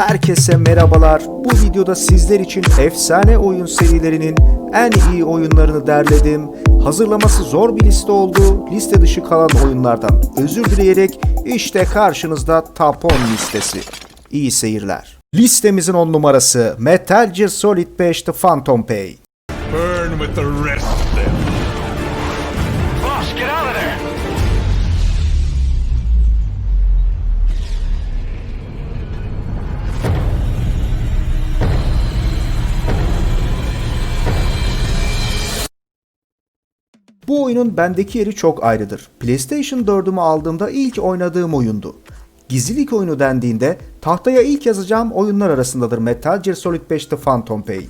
Herkese merhabalar. Bu videoda sizler için efsane oyun serilerinin en iyi oyunlarını derledim. Hazırlaması zor bir liste oldu. Liste dışı kalan oyunlardan özür dileyerek işte karşınızda Top 10 listesi. İyi seyirler. Listemizin 10 numarası Metal Gear Solid 5 The Phantom Pain. Burn with the rest of them. Bu oyunun bendeki yeri çok ayrıdır. PlayStation 4'ümü aldığımda ilk oynadığım oyundu. Gizlilik oyunu dendiğinde tahtaya ilk yazacağım oyunlar arasındadır Metal Gear Solid 5 The Phantom Pain.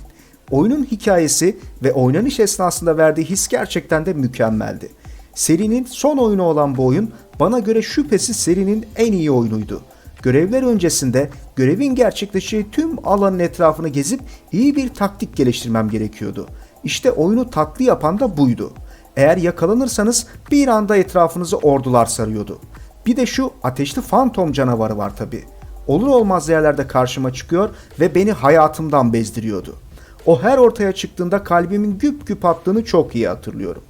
Oyunun hikayesi ve oynanış esnasında verdiği his gerçekten de mükemmeldi. Serinin son oyunu olan bu oyun bana göre şüphesiz serinin en iyi oyunuydu. Görevler öncesinde görevin gerçekleştiği tüm alanın etrafını gezip iyi bir taktik geliştirmem gerekiyordu. İşte oyunu tatlı yapan da buydu. Eğer yakalanırsanız bir anda etrafınızı ordular sarıyordu. Bir de şu ateşli fantom canavarı var tabi. Olur olmaz yerlerde karşıma çıkıyor ve beni hayatımdan bezdiriyordu. O her ortaya çıktığında kalbimin güp güp attığını çok iyi hatırlıyorum.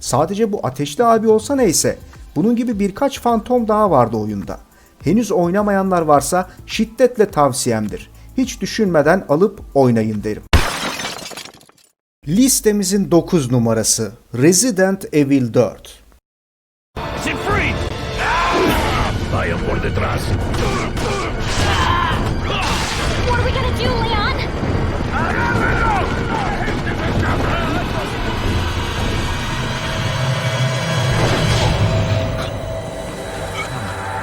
Sadece bu ateşli abi olsa neyse, bunun gibi birkaç fantom daha vardı oyunda. Henüz oynamayanlar varsa şiddetle tavsiyemdir. Hiç düşünmeden alıp oynayın derim. Listemizin 9 numarası Resident Evil 4. ¡Se free! Vayan por detrás. What are we gonna do, Leon?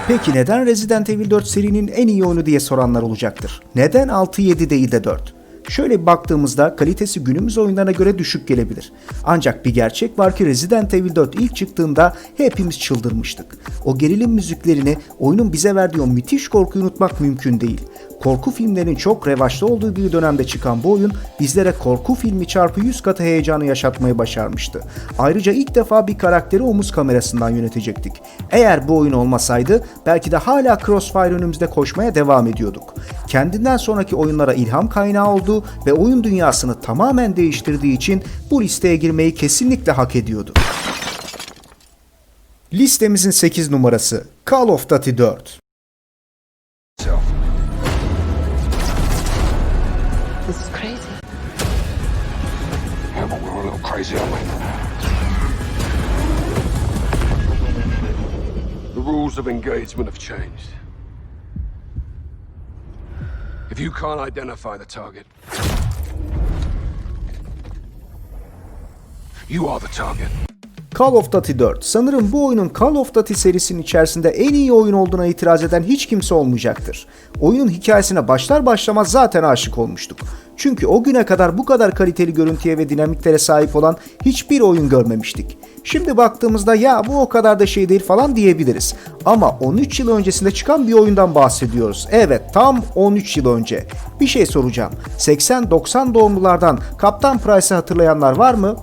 Peki neden Resident Evil 4 serinin en iyi oyunu diye soranlar olacaktır. Neden 6-7 değil de 4? Şöyle baktığımızda kalitesi günümüz oyunlarına göre düşük gelebilir. Ancak bir gerçek var ki Resident Evil 4 ilk çıktığında hepimiz çıldırmıştık. O gerilim müziklerini, oyunun bize verdiği o müthiş korkuyu unutmak mümkün değil. Korku filmlerinin çok revaçta olduğu bir dönemde çıkan bu oyun bizlere korku filmi çarpı 100 katı heyecanı yaşatmayı başarmıştı. Ayrıca ilk defa bir karakteri omuz kamerasından yönetecektik. Eğer bu oyun olmasaydı belki de hala Crossfire önümüzde koşmaya devam ediyorduk. Kendinden sonraki oyunlara ilham kaynağı oldu ve oyun dünyasını tamamen değiştirdiği için bu listeye girmeyi kesinlikle hak ediyordu. Listemizin 8 numarası Call of Duty 4. Crazy, aren't we? The rules of engagement have changed. If you can't identify the target, you are the target. Call of Duty 4. Sanırım bu oyunun Call of Duty serisinin içerisinde en iyi oyun olduğuna itiraz eden hiç kimse olmayacaktır. Oyunun hikayesine başlar başlamaz zaten aşık olmuştuk. Çünkü o güne kadar bu kadar kaliteli görüntüye ve dinamiklere sahip olan hiçbir oyun görmemiştik. Şimdi baktığımızda ya bu o kadar da şey değil falan diyebiliriz. Ama 13 yıl öncesinde çıkan bir oyundan bahsediyoruz. Evet tam 13 yıl önce. Bir şey soracağım. 80-90 doğumlulardan Kaptan Price'ı hatırlayanlar var mı?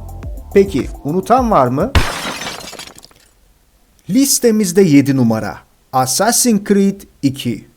Peki unutan var mı? Listemizde 7 numara. Assassin's Creed 2.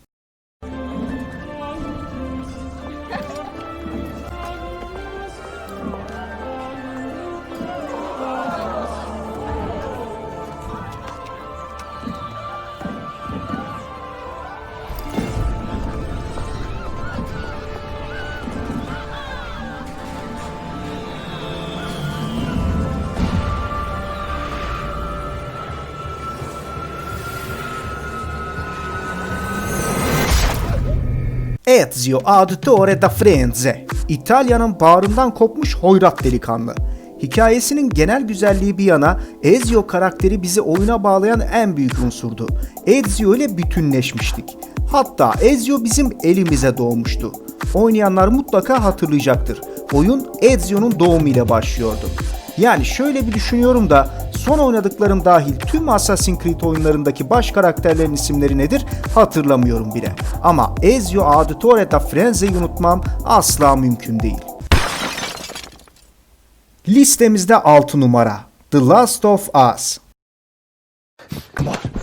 Ezio Auditore da Firenze. İtalya'nın bağrından kopmuş hoyrat delikanlı. Hikayesinin genel güzelliği bir yana Ezio karakteri bizi oyuna bağlayan en büyük unsurdu. Ezio ile bütünleşmiştik. Hatta Ezio bizim elimize doğmuştu. Oynayanlar mutlaka hatırlayacaktır. Oyun Ezio'nun doğumu ile başlıyordu. Yani şöyle bir düşünüyorum da son oynadıklarım dahil tüm Assassin's Creed oyunlarındaki baş karakterlerin isimleri nedir hatırlamıyorum bile. Ama Ezio Auditore da Firenze'yi unutmam asla mümkün değil. Listemizde 6 numara The Last of Us. Come on.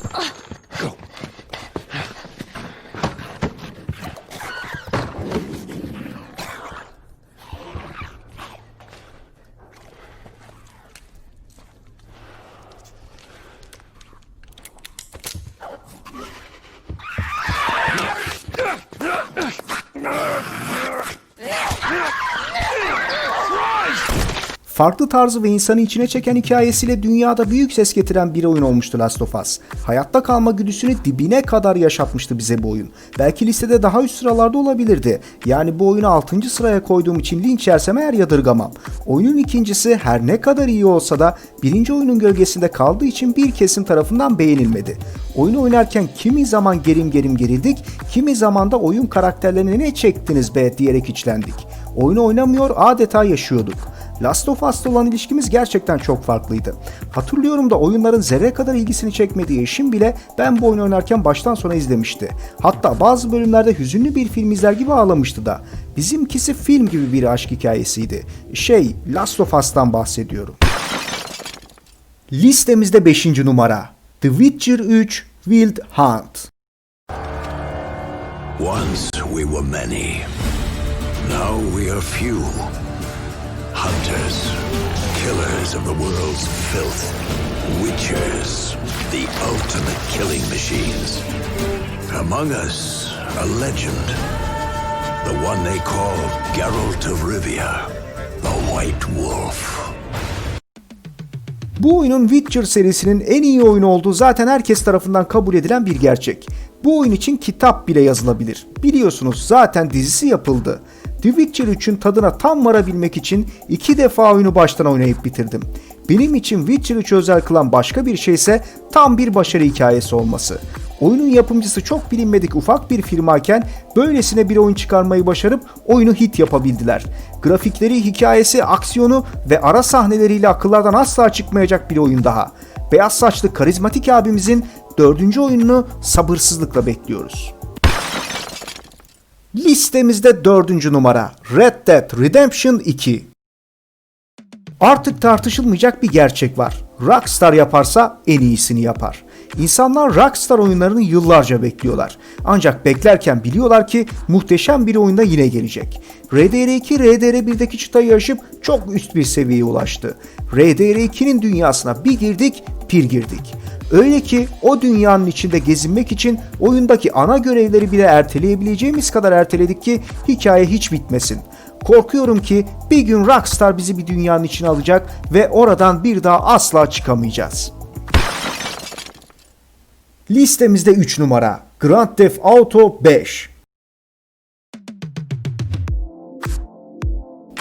Farklı tarzı ve insanı içine çeken hikayesiyle dünyada büyük ses getiren bir oyun olmuştu Last of Us. Hayatta kalma güdüsünü dibine kadar yaşatmıştı bize bu oyun. Belki listede daha üst sıralarda olabilirdi. Yani bu oyunu 6. sıraya koyduğum için linç yersem eğer yadırgamam. Oyunun ikincisi her ne kadar iyi olsa da birinci oyunun gölgesinde kaldığı için bir kesim tarafından beğenilmedi. Oyunu oynarken kimi zaman gerim gerim gerildik, kimi zaman da oyun karakterlerine ne çektiniz be diyerek içlendik. Oyunu oynamıyor adeta yaşıyorduk. Last of Us'ta olan ilişkimiz gerçekten çok farklıydı. Hatırlıyorum da oyunların zerre kadar ilgisini çekmediği eşim bile ben bu oyunu oynarken baştan sona izlemişti. Hatta bazı bölümlerde hüzünlü bir film izler gibi ağlamıştı da. Bizimkisi film gibi bir aşk hikayesiydi. Şey, Last of Us'tan bahsediyorum. Listemizde 5. numara The Witcher 3 Wild Hunt. Once we were many. Now we are few. Hunters, killers of the world's filth. Witchers, the ultimate killing machines. Among us, a legend. The one they call Geralt of Rivia, the White Wolf. Bu oyunun Witcher serisinin en iyi oyunu olduğu zaten herkes tarafından kabul edilen bir gerçek. Bu oyun için kitap bile yazılabilir. Biliyorsunuz zaten dizisi yapıldı. The Witcher 3'ün tadına tam varabilmek için iki defa oyunu baştan oynayıp bitirdim. Benim için Witcher 3'ü özel kılan başka bir şey ise tam bir başarı hikayesi olması. Oyunun yapımcısı çok bilinmedik ufak bir firmayken böylesine bir oyun çıkarmayı başarıp oyunu hit yapabildiler. Grafikleri, hikayesi, aksiyonu ve ara sahneleriyle akıllardan asla çıkmayacak bir oyun daha. Beyaz saçlı karizmatik abimizin dördüncü oyununu sabırsızlıkla bekliyoruz. Listemizde dördüncü numara Red Dead Redemption 2. Artık tartışılmayacak bir gerçek var. Rockstar yaparsa en iyisini yapar. İnsanlar Rockstar oyunlarını yıllarca bekliyorlar. Ancak beklerken biliyorlar ki muhteşem bir oyunda yine gelecek. RDR2 RDR1'deki çıtayı aşıp çok üst bir seviyeye ulaştı. RDR2'nin dünyasına bir girdik, pir girdik. Öyle ki o dünyanın içinde gezinmek için oyundaki ana görevleri bile erteleyebileceğimiz kadar erteledik ki hikaye hiç bitmesin. Korkuyorum ki bir gün Rockstar bizi bir dünyanın içine alacak ve oradan bir daha asla çıkamayacağız. Listemizde 3 numara Grand Theft Auto 5.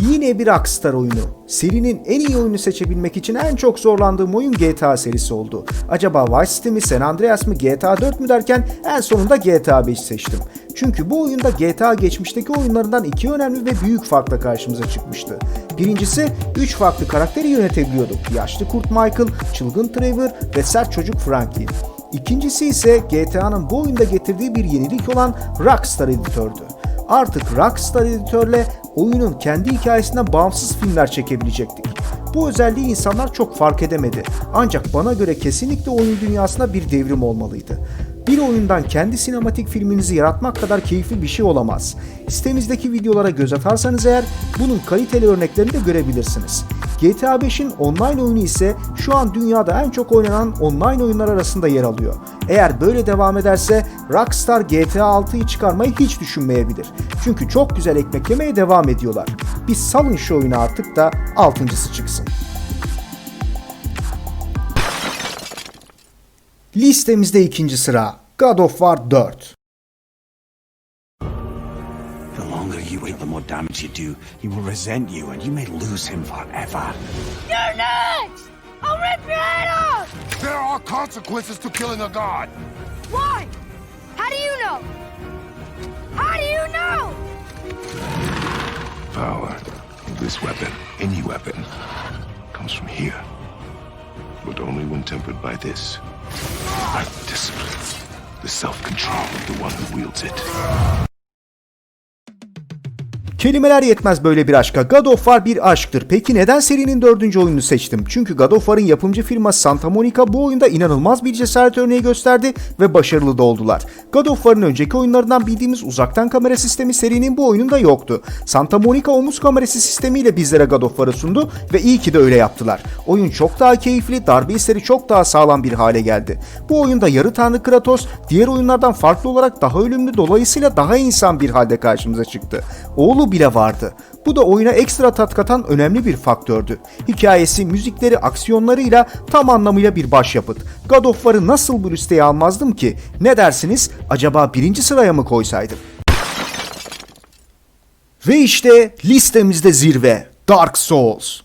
Yine bir Rockstar oyunu. Serinin en iyi oyunu seçebilmek için en çok zorlandığım oyun GTA serisi oldu. Acaba Vice City mi, San Andreas mı, GTA 4 mü derken en sonunda GTA 5 seçtim. Çünkü bu oyunda GTA geçmişteki oyunlarından iki önemli ve büyük farkla karşımıza çıkmıştı. Birincisi 3 farklı karakteri yönetebiliyorduk. Yaşlı kurt Michael, çılgın Trevor ve sert çocuk Franklin. İkincisi ise GTA'nın bu oyunda getirdiği bir yenilik olan Rockstar editördü. Artık Rockstar editörle oyunun kendi hikayesinden bağımsız filmler çekebilecektik. Bu özelliği insanlar çok fark edemedi. Ancak bana göre kesinlikle oyun dünyasına bir devrim olmalıydı. Bir oyundan kendi sinematik filminizi yaratmak kadar keyifli bir şey olamaz. Sitemizdeki videolara göz atarsanız eğer bunun kaliteli örneklerini de görebilirsiniz. GTA 5'in online oyunu ise şu an dünyada en çok oynanan online oyunlar arasında yer alıyor. Eğer böyle devam ederse Rockstar GTA 6'yı çıkarmayı hiç düşünmeyebilir. Çünkü çok güzel ekmek yemeye devam ediyorlar. Bir salın şu oyunu artık da altıncısı çıksın. Listemizde ikinci sıra God of War 4. Damage you do. He will resent you, and you may lose him forever. You're next! I'll rip your head off! There are consequences to killing a god. Why? How do you know? How do you know? Power. This weapon, any weapon, comes from here. But only when tempered by this. By the discipline. The self-control of the one who wields it. Kelimeler yetmez böyle bir aşka. God of War bir aşktır. Peki neden serinin dördüncü oyununu seçtim? Çünkü God of War'ın yapımcı firması Santa Monica bu oyunda inanılmaz bir cesaret örneği gösterdi ve başarılı da oldular. God of War'ın önceki oyunlarından bildiğimiz uzaktan kamera sistemi serinin bu oyununda yoktu. Santa Monica omuz kamerası sistemiyle bizlere God of War'ı sundu ve iyi ki de öyle yaptılar. Oyun çok daha keyifli, darbe hisleri çok daha sağlam bir hale geldi. Bu oyunda yarı tanrı Kratos diğer oyunlardan farklı olarak daha ölümlü dolayısıyla daha insan bir halde karşımıza çıktı. Oğlu bile vardı. Bu da oyuna ekstra tat katan önemli bir faktördü. Hikayesi, müzikleri, aksiyonlarıyla tam anlamıyla bir başyapıt. God of War'ı nasıl bu listeye almazdım ki? Ne dersiniz? Acaba birinci sıraya mı koysaydım? Ve işte listemizde zirve Dark Souls.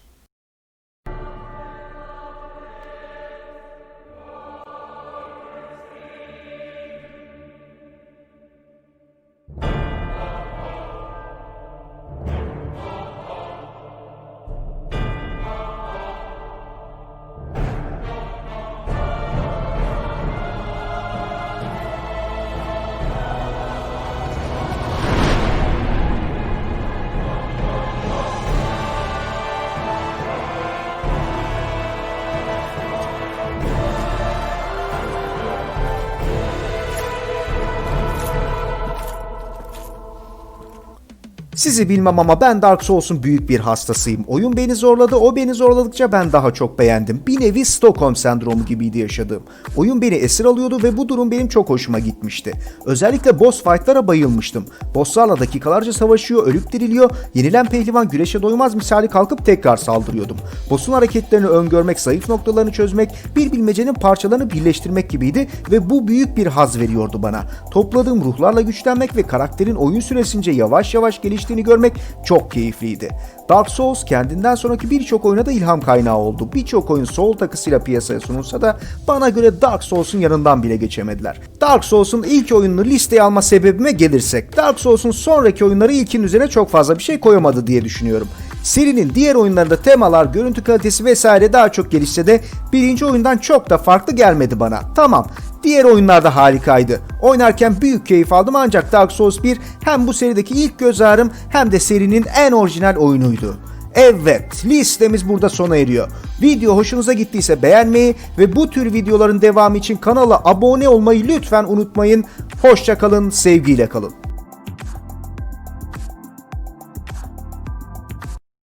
Sizi bilmem ama ben Dark Souls'un büyük bir hastasıyım. Oyun beni zorladı, o beni zorladıkça ben daha çok beğendim. Bir nevi Stockholm sendromu gibiydi yaşadığım. Oyun beni esir alıyordu ve bu durum benim çok hoşuma gitmişti. Özellikle boss fight'lara bayılmıştım. Bosslarla dakikalarca savaşıyor, ölüp diriliyor, yenilen pehlivan güreşe doymaz misali kalkıp tekrar saldırıyordum. Boss'un hareketlerini öngörmek, zayıf noktalarını çözmek, bir bilmecenin parçalarını birleştirmek gibiydi ve bu büyük bir haz veriyordu bana. Topladığım ruhlarla güçlenmek ve karakterin oyun süresince yavaş yavaş geliştiğini görmek çok keyifliydi. Dark Souls kendinden sonraki birçok oyuna da ilham kaynağı oldu. Birçok oyun Soul takısıyla piyasaya sunulsa da bana göre Dark Souls'un yanından bile geçemediler. Dark Souls'un ilk oyununu listeye alma sebebime gelirsek, Dark Souls'un sonraki oyunları ilkin üzerine çok fazla bir şey koyamadı diye düşünüyorum. Serinin diğer oyunlarında temalar, görüntü kalitesi vesaire daha çok gelişse de birinci oyundan çok da farklı gelmedi bana. Tamam, diğer oyunlarda harikaydı. Oynarken büyük keyif aldım ancak Dark Souls 1 hem bu serideki ilk göz ağrım hem de serinin en orijinal oyunuydu. Evet, listemiz burada sona eriyor. Video hoşunuza gittiyse beğenmeyi ve bu tür videoların devamı için kanala abone olmayı lütfen unutmayın. Hoşça kalın, sevgiyle kalın.